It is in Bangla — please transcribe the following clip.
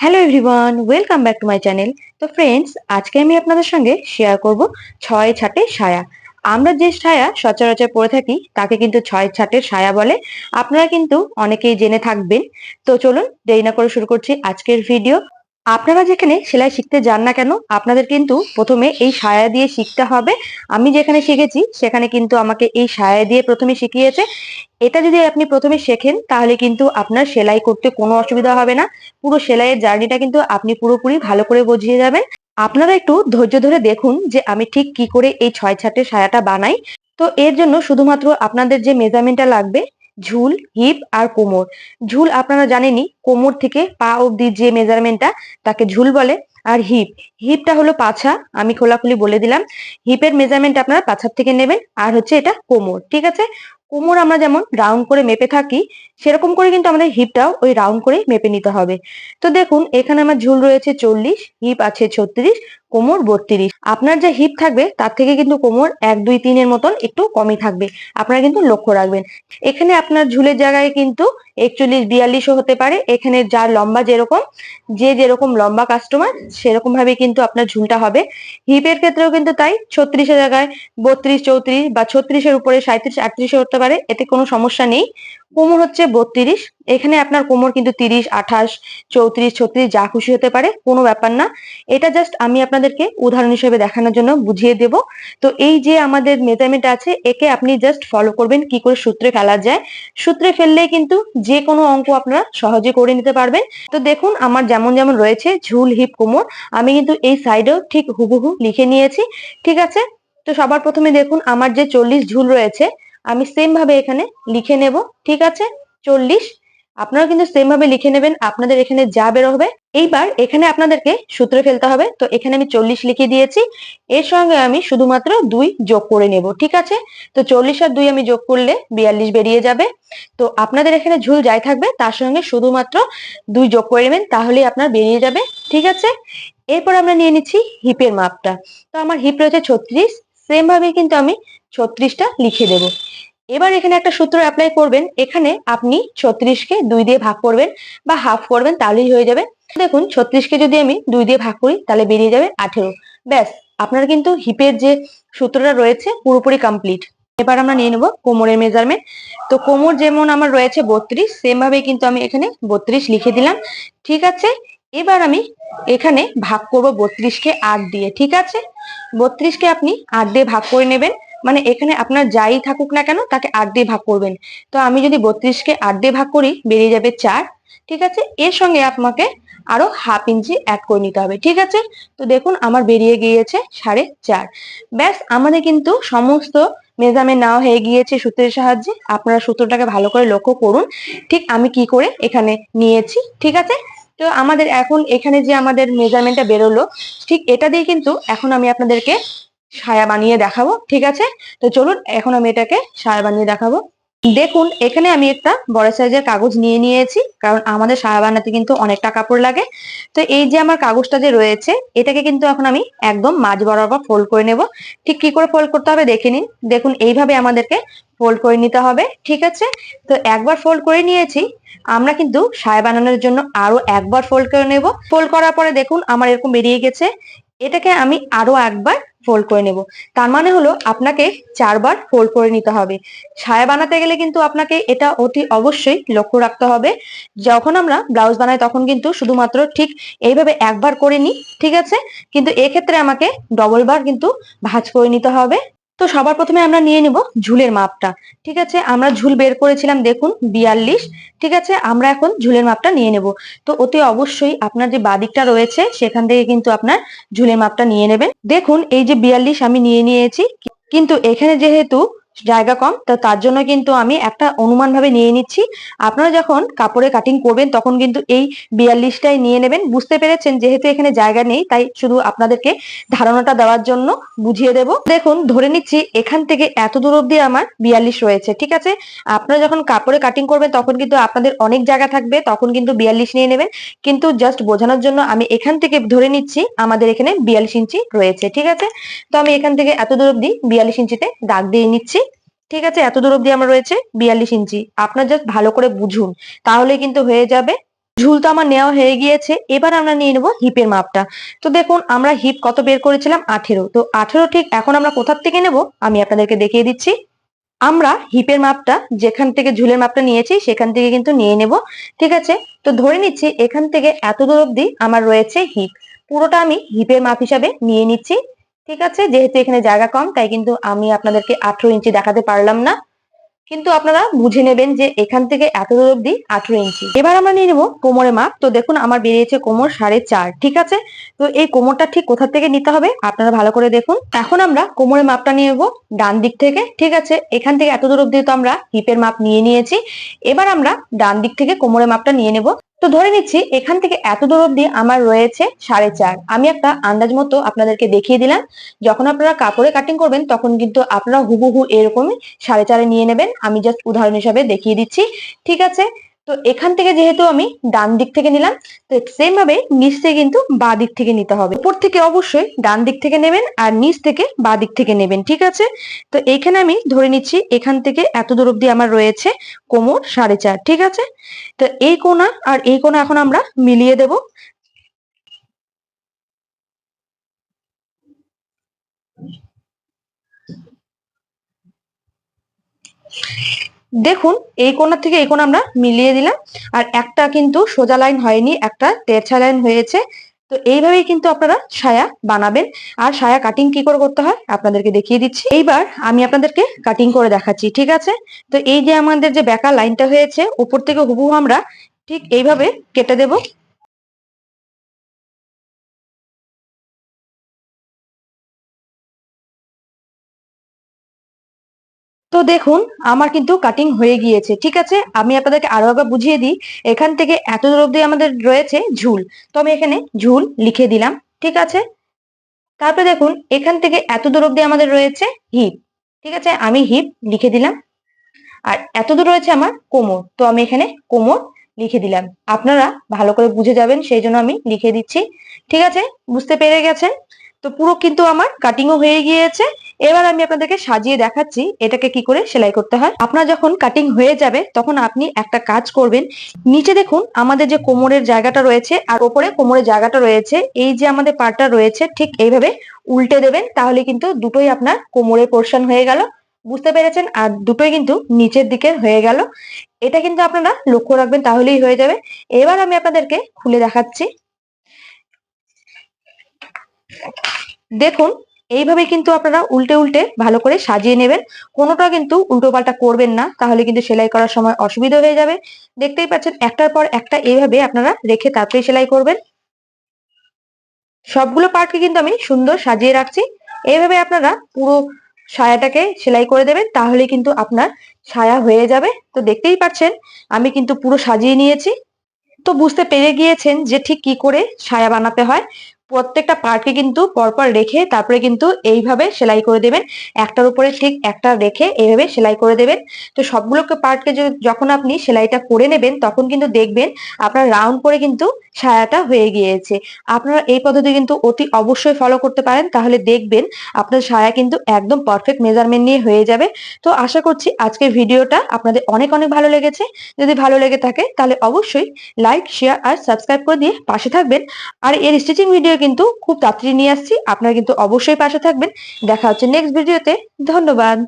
Hello everyone welcome back to my channel তো ফ্রেন্ডস আজকে আমি আপনাদের সঙ্গে শেয়ার করব ছয় ছাটে সায়া। আমরা যে ছায়া সচরাচর পরে থাকি, তাকে কিন্তু ছয় ছাটের সায়া বলে। আপনারা কিন্তু অনেকেই জেনে থাকবেন। তো চলুন দেরি না করে শুরু করছি আজকের ভিডিও আপনারা যেখানে সেলাই শিখতে যান না কেন, আপনাদের কিন্তু প্রথমে এই সায়া দিয়ে শিখতে হবে। আমি যেখানে শিখেছি, সেখানে কিন্তু আমাকে এই সায়া দিয়ে প্রথমে শিখিয়েছে। এটা যদি আপনি প্রথমে শেখেন, তাহলে কিন্তু আপনার সেলাই করতে কোনো অসুবিধা হবে না। পুরো সেলাইয়ের জার্নিটা কিন্তু আপনি পুরোপুরি ভালো করে বুঝিয়ে যাবেন। আপনারা একটু ধৈর্য ধরে দেখুন যে আমি ঠিক কি করে এই ছয় ছাটের সায়াটা বানাই। তো এর জন্য শুধুমাত্র আপনাদের যে মেজারমেন্টটা লাগবে ঝুল, হিপ আর কোমর। ঝুল আপনারা জানেনই, কোমর থেকে পা অবধি যে মেজারমেন্টটা তাকে ঝুল বলে। আর হিপ, হিপটা হলো পাছা, আমি খোলাখুলি বলে দিলাম। হিপের মেজারমেন্ট আপনারা পাছার থেকে নেবেন, আর হচ্ছে এটা কোমর, ঠিক আছে? কোমর আমরা যেমন রাউন্ড করে মেপে থাকি, সেরকম করে কিন্তু আমাদের হিপটাও ওই রাউন্ড করে মেপে নিতে হবে। তো দেখুন, এখানে আমার ঝুল রয়েছে চল্লিশ, হিপ আছে ছত্রিশ কোমর বত্রিশ। আপনার যে হিপ থাকবে, তার থেকে কিন্তু কোমর এক, দুই, তিনের মতন একটু কমই থাকবে। আপনারা কিন্তু লক্ষ্য রাখবেন। এখানে আপনার ঝুলের জায়গায় কিন্তু একচল্লিশ, বিয়াল্লিশও হতে পারে। এখানে যার লম্বা যেরকম, যে যেরকম লম্বা কাস্টমার সেরকম ভাবে কিন্তু আপনার ঝুলটা হবে। হিপের ক্ষেত্রেও কিন্তু তাই, ছত্রিশের জায়গায় বত্রিশ, চৌত্রিশ বা ছত্রিশের উপরে সাঁত্রিশ আটত্রিশে হতে পারে। এতে কোনো সমস্যা নেই। কোমর হচ্ছে বত্রিশ, এখানে আপনার কোমর কিন্তু তিরিশ, আঠাশ, চৌত্রিশ, ছত্রিশ, যা খুশি হতে পারে, কোনো ব্যাপার না। এটা জাস্ট আমি আপনাদেরকে উদাহরণ হিসেবে দেখানোর জন্য বুঝিয়ে দেব। তো এই যে আমাদের মেজারমেন্ট আছে, একে আপনি জাস্ট ফলো করবেন, কি করে সূত্রে ফেলা যায়। সূত্রে ফেললে কিন্তু যে কোনো অঙ্ক আপনারা সহজে করে নিতে পারবেন। তো দেখুন, আমার যেমন যেমন রয়েছে, ঝুল, হিপ, কোমর, আমি কিন্তু এই সাইডেও ঠিক হুবহু লিখে নিয়েছি, ঠিক আছে? তো সবার প্রথমে দেখুন, আমার যে চল্লিশ ঝুল রয়েছে আমি সেম ভাবে এখানে লিখে নেব, ঠিক আছে? চল্লিশ। আপনারা কিন্তু সেম ভাবে লিখে নেবেন, আপনাদের এখানে যা বের হবে। এইবার এখানে আপনাদেরকে সূত্রে ফেলতে হবে। তো এখানে আমি চল্লিশ লিখে দিয়েছি। এর সঙ্গে আমি শুধুমাত্র দুই যোগ করে নেব, ঠিক আছে? তো চল্লিশ আর দুই আমি যোগ করলে বিয়াল্লিশ বেরিয়ে যাবে। তো আপনাদের এখানে ঝুল যাই থাকবে, তার সঙ্গে শুধুমাত্র দুই যোগ করে নেবেন, তাহলেই আপনার বেরিয়ে যাবে, ঠিক আছে? এরপর আমরা নিয়ে নিচ্ছি হিপের মাপটা। তো আমার হিপ রয়েছে ছত্রিশ। সেম ভাবে কিন্তু আমি ছত্রিশটা লিখে দেব। এবার এখানে একটা সূত্র অ্যাপ্লাই করবেন। এখানে আপনি ছত্রিশকে দুই দিয়ে ভাগ করবেন বা হাফ করবেন, তাহলেই হয়ে যাবে। দেখুন, ছত্রিশকে যদি আমি দুই দিয়ে ভাগ করি, তাহলে বেরিয়ে যাবে আঠেরো। ব্যাস, আপনার কিন্তু হিপের যে সূত্রটা রয়েছে, পুরোপুরি কমপ্লিট এবার আমরা নিয়ে নেব কোমরের মেজারমেন্ট তো কোমর যেমন আমার রয়েছে বত্রিশ সেম ভাবে কিন্তু আমি এখানে বত্রিশ লিখে দিলাম। ঠিক আছে? এবার আমি এখানে ভাগ করব বত্রিশকে আট দিয়ে। ঠিক আছে? বত্রিশকে আপনি আট দিয়ে ভাগ করে নেবেন। মানে এখানে আপনার যাই থাকুক না কেন, তাকে আট দিয়ে ভাগ করবেন। তো আমি যদি বত্রিশকে আট দিয়ে ভাগ করি, বেরিয়ে যাবে চার, ঠিক আছে? এর সঙ্গে আপনাকে আরও হাফ ইঞ্চি অ্যাড করে নিতে হবে, ঠিক আছে? তো দেখুন, আমার বেরিয়ে গিয়েছে সাড়ে চার। ব্যাস, আমাদের কিন্তু সমস্ত মেজারমেন্ট নাও হয়ে গিয়েছে সূত্রের সাহায্যে। আপনারা সূত্রটাকে ভালো করে লক্ষ্য করুন। ঠিক আমি কি করে এখানে নিয়েছি, ঠিক আছে? তো আমাদের এখন এখানে যে আমাদের মেজারমেন্টটা বেরোলো, ঠিক এটা দিয়ে কিন্তু এখন আমি আপনাদেরকে সায়া বানিয়ে দেখাবো, ঠিক আছে? তো চলুন, এখন আমি এটাকে সায়া বানিয়ে দেখাবো। দেখুন, এখানে আমি একটা বড় সাইজের কাগজ নিয়ে নিয়েছি, কারণ আমাদের সায়া বানাতে কিন্তু অনেকটা কাপড় লাগে। তো এই যে আমার কাগজটা যে রয়েছে, এটাকে কিন্তু এখন আমি একদম মাঝ বরাবর ফোল্ড করে নেব। ঠিক কি করে ফোল্ড করতে হবে দেখে নিন। দেখুন, এইভাবে আমাদেরকে ফোল্ড করে নিতে হবে, ঠিক আছে? তো একবার ফোল্ড করে নিয়েছি, আমরা কিন্তু সায়া বানানোর জন্য আরও একবার ফোল্ড করে নেব। ফোল্ড করার পরে দেখুন, আমার এরকম বেরিয়ে গেছে। এটাকে আমি আরও একবার ফোল্ড করে নেব। তার মানে হলো আপনাকে চারবার ফোল্ড করে নিতে হবে। ছায়া বানাতে গেলে কিন্তু আপনাকে এটা অতি অবশ্যই লক্ষ্য রাখতে হবে। যখন আমরা ব্লাউজ বানাই তখন কিন্তু শুধুমাত্র ঠিক এইভাবে একবার করে নিই, ঠিক আছে? কিন্তু এক্ষেত্রে আমাকে ডবল বার কিন্তু ভাঁজ করে নিতে হবে। তো সবার প্রথমে আমরা নিয়ে নিব ঝুলের মাপটা। ঠিক আছে? আমরা ঝুল বের করেছিলাম, দেখুন, বিয়াল্লিশ। ঠিক আছে? আমরা এখন ঝুলের মাপটা নিয়ে নেব। তো অতি অবশ্যই আপনার যে বাদিকটা রয়েছে, সেখান থেকে কিন্তু আপনার ঝুলের মাপটা নিয়ে নেবেন। দেখুন, এই যে বিয়াল্লিশ আমি নিয়ে নিয়েছি, কিন্তু এখানে যেহেতু জায়গা কম, তো তার জন্য কিন্তু আমি একটা অনুমান ভাবে নিয়ে নিচ্ছি। আপনারা যখন কাপড়ে কাটিং করবেন, তখন কিন্তু এই বিয়াল্লিশটাই নিয়ে নেবেন। বুঝতে পেরেছেন, যেহেতু এখানে জায়গা নেই, তাই শুধু আপনাদেরকে ধারণাটা দেওয়ার জন্য বুঝিয়ে দেব। দেখুন, ধরে নিচ্ছি এখান থেকে এত দূর অব্দি আমার বিয়াল্লিশ রয়েছে, ঠিক আছে? আপনারা যখন কাপড়ে কাটিং করবেন, তখন কিন্তু আপনাদের অনেক জায়গা থাকবে, তখন কিন্তু বিয়াল্লিশ নিয়ে নেবেন। কিন্তু জাস্ট বোঝানোর জন্য আমি এখান থেকে ধরে নিচ্ছি, আমাদের এখানে বিয়াল্লিশ ইঞ্চি রয়েছে, ঠিক আছে? তো আমি এখান থেকে এত দূর অব্দি বিয়াল্লিশ ইঞ্চিতে দাগ দিয়ে নিচ্ছি। ঠিক আছে এত দূর অব্দি আমার রয়েছে বিয়াল্লিশ ইঞ্চি। আপনার জাস্ট ভালো করে বুঝুন তাহলে কিন্তু হয়ে যাবে। ঝুল তো আমার নেওয়া হয়ে গিয়েছে, এবার আমরা নিয়ে নেব হিপের মাপটা। তো দেখুন, আমরা হিপ কত বের করেছিলাম? আঠেরো। তো আঠেরো ঠিক এখন আমরা কোথার থেকে নেব? আমি আপনাদেরকে দেখিয়ে দিচ্ছি। আমরা হিপের মাপটা, যেখান থেকে ঝুলের মাপটা নিয়েছি, সেখান থেকে কিন্তু নিয়ে নেব। ঠিক আছে? তো ধরে নিচ্ছি, এখান থেকে এত দূর অব্দি আমার রয়েছে হিপ পুরোটা আমি হিপের মাপ হিসাবে নিয়ে নিচ্ছি। ঠিক আছে? যেহেতু এখানে জায়গা কম, তাই কিন্তু আমি আপনাদেরকে আঠেরো ইঞ্চি দেখাতে পারলাম না। কিন্তু আপনারা বুঝে নেবেন যে এখান থেকে এত দূর অব্দি আঠেরো ইঞ্চি। এবার আমরা নিয়ে নেব কোমরের মাপ। তো দেখুন, আমার বেরিয়েছে কোমর সাড়ে চার, ঠিক আছে? তো এই কোমরটা ঠিক কোথা থেকে নিতে হবে আপনারা ভালো করে দেখুন। এখন আমরা কোমরের মাপটা নিয়ে নেব ডান দিক থেকে, ঠিক আছে? এখান থেকে এত দূর অব্দি তো আমরা হিপের মাপ নিয়ে নিয়েছি। এবার আমরা ডান দিক থেকে কোমরের মাপটা নিয়ে নেব। তো ধরে নিচ্ছি, এখান থেকে এত দূর অব্দি আমার রয়েছে সাড়ে চার। আমি একটা আন্দাজ মতো আপনাদেরকে দেখিয়ে দিলাম। যখন আপনারা কাপড়ে কাটিং করবেন, তখন কিন্তু আপনারা হুবহু এরকমই সাড়ে চারে নিয়ে নেবেন। আমি জাস্ট উদাহরণ হিসাবে দেখিয়ে দিচ্ছি। ঠিক আছে? তো এখান থেকে যেহেতু আমি ডান দিক থেকে নিলাম, তো সেম ভাবে নিচ থেকে কিন্তু বা দিক থেকে নিতে হবে। উপর থেকে অবশ্যই ডান দিক থেকে নেবেন আর নিচ থেকে বা দিক থেকে নেবেন, ঠিক আছে? তো এইখানে আমি ধরে নিচ্ছি এখান থেকে এত দূর অব্দি আমার রয়েছে কোমর সাড়ে চার, ঠিক আছে? তো এই কোনা আর এই কোনা এখন আমরা মিলিয়ে দেব। দেখুন, এই কোণা থেকে এই কোণা আমরা মিলিয়ে দিলাম, আর একটা কিন্তু সোজা লাইন হয়নি, একটা তেরছা লাইন হয়েছে। তো এইভাবেই কিন্তু আপনারা সায়া বানাবেন। আর সায়া কাটিং কি করে করতে হয়, আপনাদেরকে দেখিয়ে দিচ্ছি। এইবার আমি আপনাদেরকে কাটিং করে দেখাচ্ছি, ঠিক আছে? তো এই যে আমাদের যে বেকার লাইনটা হয়েছে, উপর থেকে হুবহু আমরা ঠিক এইভাবে কেটে দেব। তো দেখুন, আমার কিন্তু কাটিং হয়ে গিয়েছে, ঠিক আছে? আমি আপনাদেরকে আরও একবার বুঝিয়ে দিই, এখান থেকে এত দূর অব্দি আমাদের রয়েছে ঝুল। তো আমি এখানে ঝুল লিখে দিলাম, ঠিক আছে? তারপরে দেখুন, এখান থেকে এত দূর অব্দি আমাদের রয়েছে হিপ ঠিক আছে? আমি হিপ লিখে দিলাম। আর এত দূর রয়েছে আমার কোমর, তো আমি এখানে কোমর লিখে দিলাম। আপনারা ভালো করে বুঝে যাবেন, সেই জন্য আমি লিখে দিচ্ছি, ঠিক আছে? বুঝতে পেরে গেছেন? তো পুরো কিন্তু আমার কাটিংও হয়ে গিয়েছে এবার আমি আপনাদেরকে সাজিয়ে দেখাচ্ছি এটাকে কি করে সেলাই করতে হয়। আপনার যখন কাটিং হয়ে যাবে, তখন আপনি একটা কাজ করবেন। নিচে দেখুন, আমাদের যে কোমরের জায়গাটা রয়েছে আর ওপরে কোমরের জায়গাটা রয়েছে, এই যে আমাদের পার্টটা রয়েছে, ঠিক এইভাবে উল্টে দেবেন, তাহলে কিন্তু দুটোই আপনার কোমরের পোর্শন হয়ে গেল। বুঝতে পেরেছেন? আর দুটোই কিন্তু নিচের দিকে হয়ে গেল। এটা কিন্তু আপনারা লক্ষ্য রাখবেন, তাহলেই হয়ে যাবে। এবার আমি আপনাদেরকে খুলে দেখাচ্ছি। দেখুন এইভাবে কিন্তু আপনারা উল্টে উল্টে ভালো করে সাজিয়ে নেবেন। কোনোটা কিন্তু উল্টো পাল্টা করবেন না, তাহলে কিন্তু সেলাই করার সময় অসুবিধা হয়ে যাবে। দেখতেই পাচ্ছেন, একটার পর একটা এইভাবে আপনারা রেখে তারপরে সেলাই করবেন। সবগুলো পার্টকে কিন্তু আমি সুন্দর সাজিয়ে রাখছি। এইভাবে আপনারা পুরো সায়াটাকে সেলাই করে দেবেন তাহলে কিন্তু আপনার সায়া হয়ে যাবে। তো দেখতেই পাচ্ছেন, আমি কিন্তু পুরো সাজিয়ে নিয়েছি। তো বুঝতে পেরে গিয়েছেন যে ঠিক কি করে সায়া বানাতে হয়। প্রত্যেকটা পার্টকে কিন্তু পরপর রেখে তারপরে কিন্তু এইভাবে সেলাই করে দেবেন। একটার উপরে ঠিক একটা রেখে এইভাবে সেলাই করে দেবেন। তো সবগুলোকে পার্টকে যখন আপনি সেলাইটা করে নেবেন, তখন কিন্তু দেখবেন আপনার রাউন্ড করে কিন্তু সায়াটা হয়ে গিয়েছে। আপনারা এই পদ্ধতি কিন্তু অতি অবশ্যই ফলো করতে পারেন। তাহলে দেখবেন আপনার সায়া কিন্তু একদম পারফেক্ট মেজারমেন্ট নিয়ে হয়ে যাবে। তো আশা করছি আজকের ভিডিওটা আপনাদের অনেক অনেক ভালো লেগেছে। যদি ভালো লেগে থাকে, তাহলে অবশ্যই লাইক শেয়ার আর সাবস্ক্রাইব করে দিয়ে পাশে থাকবেন। আর এর স্টিচিং ভিডিও কিন্তু খুব তাড়াতাড়ি নিয়ে আসছি। আপনারা কিন্তু অবশ্যই পাশে থাকবেন। দেখা হচ্ছে নেক্সট ভিডিওতে ধন্যবাদ।